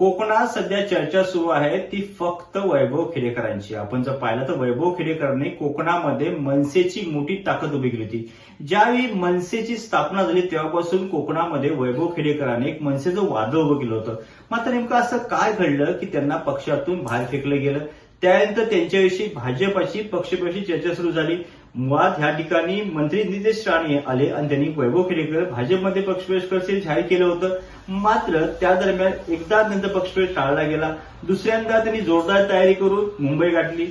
कोकणात सध्या चर्चा सुरू आहे ती फक्त वैभव खेडेकरांची. आपण जर पाहिलं तर वैभव खेडेकरांनी कोकणामध्ये मनसेची मोठी ताकद उभी केली होती. ज्यावेळी मनसेची स्थापना झाली तेव्हापासून कोकणामध्ये वैभव खेडेकरांनी एक मनसेचं वादळ उभं केलं होतं. मात्र नेमकं असं काय घडलं की त्यांना पक्षातून बाहेर फेकलं गेलं? त्यानंतर त्यांच्याविषयी भाजपाची पक्षपाशी चर्चा सुरू झाली. मुळात ह्या ठिकाणी मंत्री नितेश राणे आले आणि त्यांनी वैभव खेडेकर भाजपमध्ये पक्षप्रवेश करतील जाहीर केलं होतं. मात्र त्या दरम्यान एकदा नंतर पक्षप्रवेश टाळला गेला. दुसऱ्यांदा त्यांनी जोरदार तयारी करून मुंबई गाठली.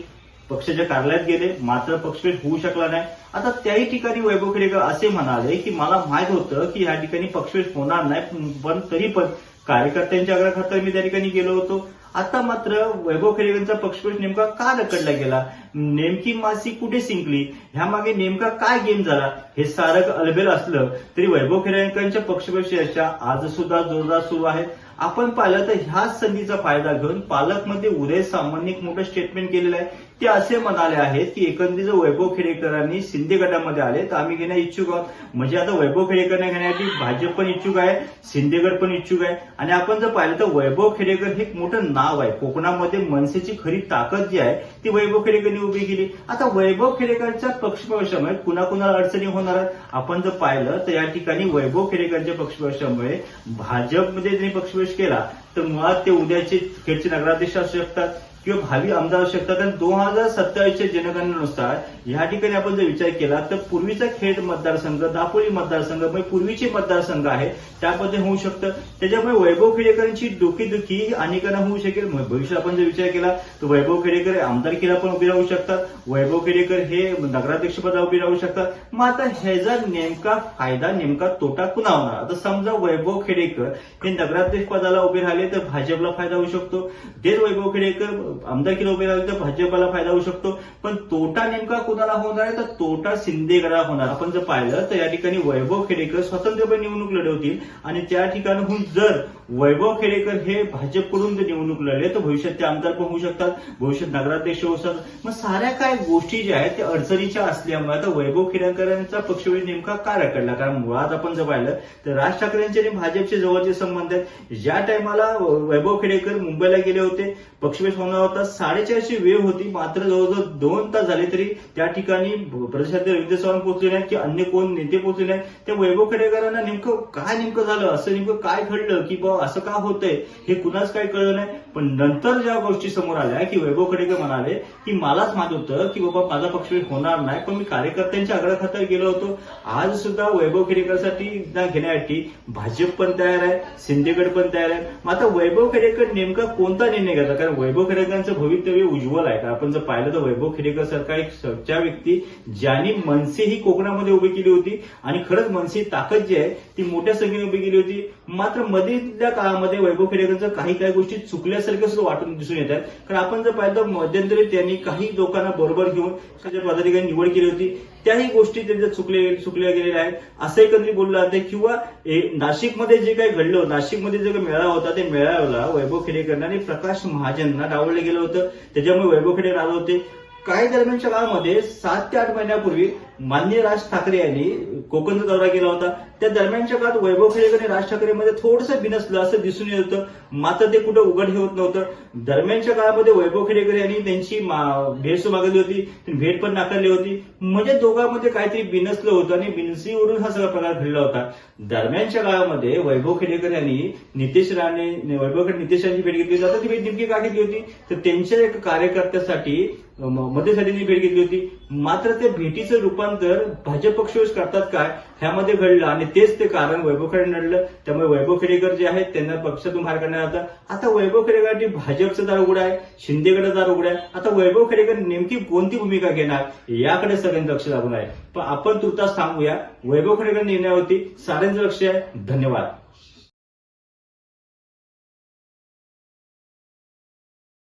पक्षाच्या कार्यालयात गेले. मात्र पक्षप्रवेश होऊ शकला नाही. आता त्याही ठिकाणी वैभव खेडेकर असे म्हणाले की मला माहीत होतं की ह्या ठिकाणी पक्षप्रवेश होणार नाही पण तरी पण कार्यकर्त्यांच्या आग्रहाखातर मी त्या ठिकाणी गेलो होतो. आता मात्र वैभव खेडेकरांचा पक्षपेश नेमका का रकडला गेला? नेमकी मासी कुठे सिंकली ह्या मागे नेमका काय गेम झाला? हे सारं अलबेल असलं तरी वैभव खेडेकरांच्या पक्षप्रवेश चर्चा आज सुद्धा जोरदार सुरू आहे आपण पाहिलं तर ह्याच संधीचा फायदा घेऊन पालकमध्ये उदय सामान्य एक मोठं स्टेटमेंट केलेलं आहे. ते असे म्हणाले आहेत की एकंदरीत जर वैभव खेडेकरांनी शिंदे गटामध्ये आले तर आम्ही घेण्या इच्छुक आहोत. म्हणजे आता वैभव खेडेकरांना घेण्यासाठी भाजप पण इच्छुक आहे शिंदेगड पण इच्छुक आहे. आणि आपण जर पाहिलं तर वैभव खेडेकर हे एक मोठं नाव आहे. कोकणामध्ये मनसेची खरी ताकद जी आहे ती वैभव खेडेकरांनी उभी केली. आता वैभव खेडेकरच्या पक्षप्रवेशामुळे कुणाकुणाला अडचणी होणार आहेत? आपण जर पाहिलं तर या ठिकाणी वैभव खेडेकरच्या पक्षप्रवेशामुळे भाजपमध्ये त्यांनी पक्षप्रवेश केला तर मुळात ते उद्याचे खेडचे नगराध्यक्ष असू शकतात. किंवा भावी आमदार असू शकतात. कारण दोन हजार सत्तावीसच्या जनगणनेनुसार या ठिकाणी आपण जर विचार केला तर पूर्वीचा खेड मतदारसंघ दापोली मतदारसंघ म्हणजे पूर्वीचे मतदारसंघ आहे त्यामध्ये होऊ शकतं. त्याच्यामुळे वैभव खेडेकरांची डोकेदुखी ही अनेकांना होऊ शकेल. भविष्यात आपण जर विचार केला तर वैभव खेडेकर आमदारकीला पण उभे राहू शकतात. वैभव खेडेकर हे नगराध्यक्षपदा उभे राहू शकतात. मग आता ह्याचा नेमका फायदा नेमका तोटा कुणा होणार आता समजा वैभव खेडेकर हे नगराध्यक्ष पदाला उभे राहिले तर भाजपला फायदा होऊ शकतो. तेच वैभव खेडेकर आमदारकीला उभे राहिले तर भाजपला फायदा होऊ शकतो. पण तोटा नेमका कुणाला होणार आहे? तर तोटा शिंदेगडा होणार. आपण जर पाहिलं तर या ठिकाणी वैभव खेडेकर स्वतंत्रपणे निवडणूक लढवतील. आणि त्या ठिकाणाहून जर वैभव खेडेकर हे भाजपकडून जर निवडणूक लढले तर भविष्यात ते आमदार पण होऊ शकतात. भविष्यात नगराध्यक्ष होऊ शकतात. मग साऱ्या काय गोष्टी ज्या आहेत त्या अडचणीच्या असल्यामुळे आता वैभव खेडेकरांचा पक्षवेळ नेमका का रखडला? कारण मुळात आपण जर पाहिलं तर राज ठाकरेंचे आणि भाजपचे जवळचे संबंध आहेत. ज्या टायमाला वैभव खेडेकर मुंबईला गेले होते पक्षवेश होणार होता साडेचारशे वेळ होती मात्र जवळजवळ दोन तास झाले तरी त्या ठिकाणी प्रदेशातील रवींद्र चव्हाण पोहोचले नाहीत की अन्य कोण नेते पोहोचले नाहीत. त्या वैभव खेडेकरांना नेमकं काय नेमकं झालं? असं नेमकं काय घडलं? की बा असं का होतंय? हे कुणाच काय कळलं नाही. पण नंतर ज्या गोष्टी समोर आल्या की वैभव खेडेकर म्हणाले की मलाच माहीत होतं की बाबा माझा पक्ष होणार नाही पण मी कार्यकर्त्यांच्या आग्रहाखातर गेलो होतो. आज सुद्धा वैभव खेडेकरसाठी घेण्यासाठी भाजप पण तयार आहे शिंदेगड पण तयार आहे. मग आता वैभव खेडेकर नेमका कोणता निर्णय घेतला? कारण वैभव खेडेकर खेडेकरांचं भवितव्य उज्ज्वल आहे. कारण आपण जर पाहिलं तर वैभव खेडेकर सारखा एक सच्चा व्यक्ती ज्यांनी मनसे ही कोकणामध्ये उभी केली होती आणि खरंच मनसे ताकद जी आहे ती मोठ्या संख्येने उभी केली होती. मात्र मधील्या काळामध्ये वैभव खेडेकरचं काही काही गोष्टी चुकल्यासारख्या सुद्धा वाटून दिसून येत आहेत. कारण आपण जर पाहिलं तर मध्यंतरी त्यांनी काही लोकांना बरोबर घेऊन पदाधिकारी निवड केली होती. त्याही गोष्टी त्यांच्या चुकले चुकल्या गेलेल्या आहेत असं एकत्रित बोललं जाते किंवा नाशिकमध्ये जे काही घडलं नाशिकमध्ये जे काही मेळावा होता ते मेळाव्याला वैभव खेडेकरांना आणि प्रकाश महाजनना डावलं गेलं होतं. त्याच्यामुळे वैभव खेडे आले होते. काही दरम्यानच्या काळामध्ये सात ते आठ महिन्यापूर्वी मान्य राज ठाकरे यांनी कोकणचा दौरा केला होता. त्या दरम्यानच्या काळात वैभव खेडेकर आणि राज ठाकरेमध्ये थोडंसं बिनसलं असं दिसून येत होतं. मात्र ते कुठं उघड होत नव्हतं. दरम्यानच्या काळामध्ये वैभव खेडेकर यांनी त्यांची भेट मागवली होती. भेट पण नाकारली होती. म्हणजे दोघांमध्ये काहीतरी बिनसलं होतं आणि बिनसीवरून हा सगळा प्रकार घडला होता. दरम्यानच्या काळामध्ये वैभव खेडेकर यांनी नितेश राणे वैभव खेडे नितेश राणेची भेट घेतली. जातात ती भेट नेमकी का घेतली होती? तर त्यांच्या एक कार्यकर्त्यासाठी म- भेट घेतली होती. मात्र त्या भेटीचं रूपांतर भाजप पक्ष करतात काय? ह्यामध्ये घडलं आणि तेच ते कारण वैभव खेडे नडलं. त्यामुळे वैभव खेडेकर जे आहेत त्यांना पक्षातून बाहेर करण्यात आलं. आता वैभव खेडेकर भाजपचं दार उघड आहे शिंदेकडे दार उघड आहे. आता वैभव खेडेकर नेमकी कोणती भूमिका घेणार? याकडे सगळ्यांचं लक्ष लागून आहे. पण आपण तुर्तास थांबूया. वैभव खेडेकर निर्णयावरती साऱ्यांचं लक्ष आहे. धन्यवाद.